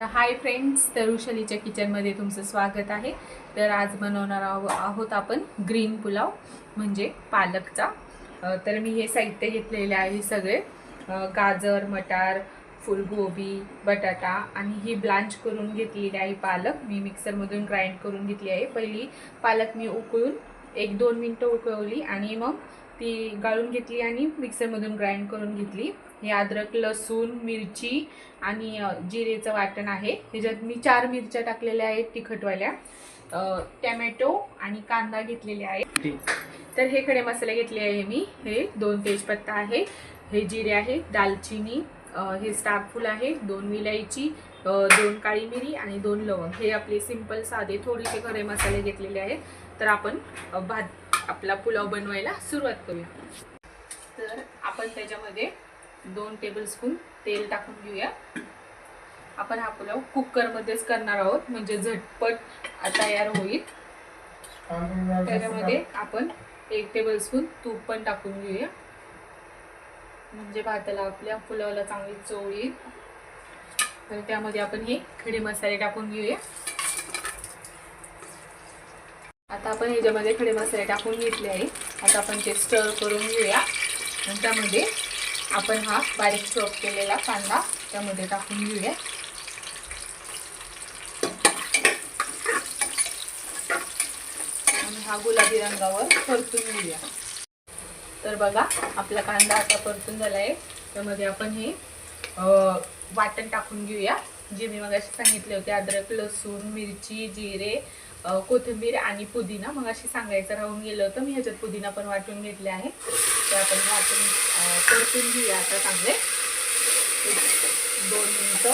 Hi friends तर किचनमध्ये तुमचं स्वागत आहे. तर आज बनवणार आहो आहोत आपण ग्रीन पुलाव म्हणजे पालकचा. तर मी हे साहित्य घेतलेले आहे सगळे. गाजर मटार फुलगोबी बटाटा आणि ही ब्लांच करून घेतलेली आहे पालक. मी मिक्सरमधून ग्राइंड करून घेतली आहे. पहिली पालक मी उकळून एक दोन मिनटं उकळवली आणि मग ती गाळून घेतली आणि मिक्सरमधून ग्राइंड करून घेतली. हे अद्रक लसूण मिरची आणि जिरेचं वाटण आहे. ह्याच्यात मी चार मिरच्या टाकलेल्या आहेत तिखटवाल्या. टॅमॅटो आणि कांदा घेतलेले आहे तर हे खडे मसाले घेतले आहे मी. हे दोन तेजपत्ता आहे. हे जिरे आहे दालचिनी हे स्टारफूल आहे दोन विलायची दोन काळी मिरी आणि दोन लवंग. हे आपले सिंपल साधे थोडेसे खडे मसाले घेतलेले आहेत. तर आपण भात आपला पुलाव बनवायला सुरुवात करूया. तर आपण त्याच्यामध्ये दोन टेबलस्पून तेल टाकून घेऊया. आपण हा पुलाव कुकरमध्येच करणार आहोत म्हणजे झटपट तयार होईल. त्याच्यामध्ये आपण एक टेबलस्पून तूप पण टाकून घेऊया. म्हणजे भाताला आपल्या पुलावला चांगली चव येईल. तर त्यामध्ये आपण हे खडे मसाले टाकून घेऊया. आता आपण ह्याच्यामध्ये खडे मसाले टाकून घेतले आहे. आता आपण ते स्टर करून घेऊया. आणि त्यामध्ये आपण हा बारीक चॉप केलेला कांदा त्यामध्ये टाकून घेऊया. आणि हा गुलाबी रंगावर परतून घेऊया. तर बघा आपला कांदा आता परतून झाला आहे त्यामध्ये आपण हे वाटण टाकून घेऊया. जे मी मग सांगितले होते अद्रक लसूण मिरची जिरे कोथिंबीर आणि पुदिना. मग अशी सांगायचं राहून गेलं होतं. मी ह्याच्यात पुदिना पण वाटून घेतले आहे. ते आपण वाटून परतून घेऊया आता चांगले. दोन मिनटं.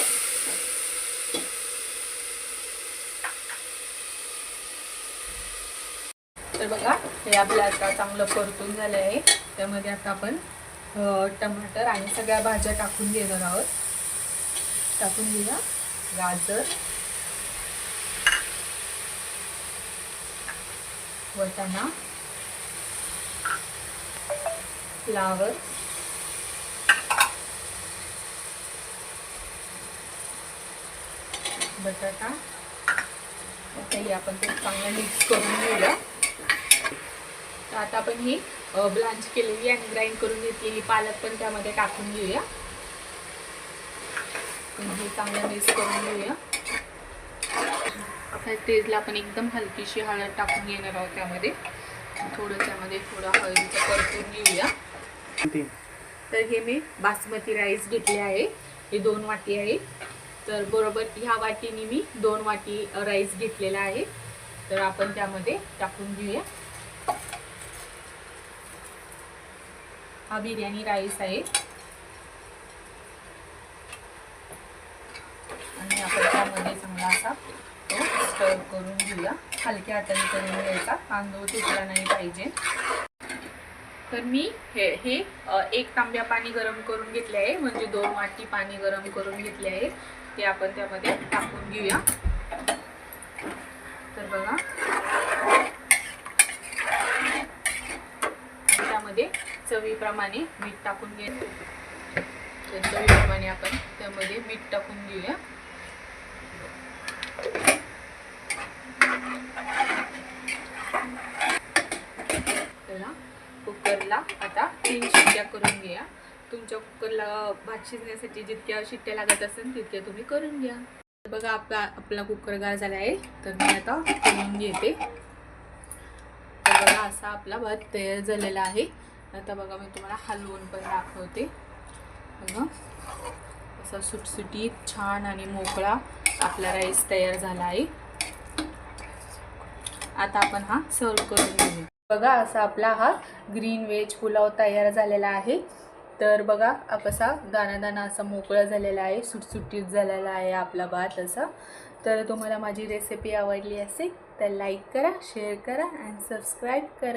तर बघा हे आपलं आता चांगलं परतून झालं आहे. त्यामध्ये आता आपण टमाटर आणि सगळ्या भाज्या टाकून घेणार आहोत. टाकून घेऊया. गाजर वटाणा फ्लावर बटाटा. आताही आपण ते चांगलं मिक्स करून घेऊया. तर आता आपण ही ब्लांच केलेली आणि ग्राइंड करून घेतलेली पालक पण त्यामध्ये टाकून घेऊया. हे चांगलं मिक्स करून घेऊया. आता तेजला आपण एकदम हलकीशी हळद टाकून घेणार आहोत त्यामध्ये. थोडं त्यामध्ये थोडं हळदीचं परतून घेऊया. तर हे मी बासमती राईस घेतले आहे. हे दोन वाटी आहे. तर बरोबर ह्या वाटीने मी दोन वाटी राईस घेतलेला आहे. तर आपण त्यामध्ये टाकून घेऊया. हा बिर्याणी राईस आहे. आणि आपण त्यामध्ये चांगला असा स्टर करून घेऊया. हलक्या हाताने करून घ्यायचा. तांदूळ तुटला नाही पाहिजे. तर मी हे हे एक तांब्या पाणी गरम करून घेतले आहे. म्हणजे दोन वाटी पाणी गरम करून घेतले आहे. ते आपण त्यामध्ये टाकून घेऊया. तर बघा. त्यामध्ये चवीप्रमाणे मीठ टाकून घे तर चवीप्रमाणे आपण त्यामध्ये मीठ टाकून घेऊया. त्याला कुकरला आता तीन शिट्ट्या करून घ्या तुमच्या कुकरला भात शिजण्यासाठी जितक्या शिट्ट्या लागत असेल तितक्या तुम्ही करून घ्या. बघा आपला आपला कुकर गार झाला आहे. तर मी आता करून घेते. तर बघा असा आपला भात तयार झालेला आहे. आता बघा मी तुम्हाला हलवून पण दाखवते. बघा असा सुटसुटीत छान आणि मोकळा आपला राईस तयार झाला आहे. आता आपण हा सर्व करून घेऊ बघा असा आपला हा ग्रीन व्हेज पुलाव तयार झालेला आहे. तर बघा कसा दाना दाना असा मोकळा झालेला आहे सुटसुटीत झालेला आहे आपला भात असा. तर तुम्हाला माझी रेसिपी आवडली असेल तर लाईक करा शेअर करा अँड सबस्क्राईब करा.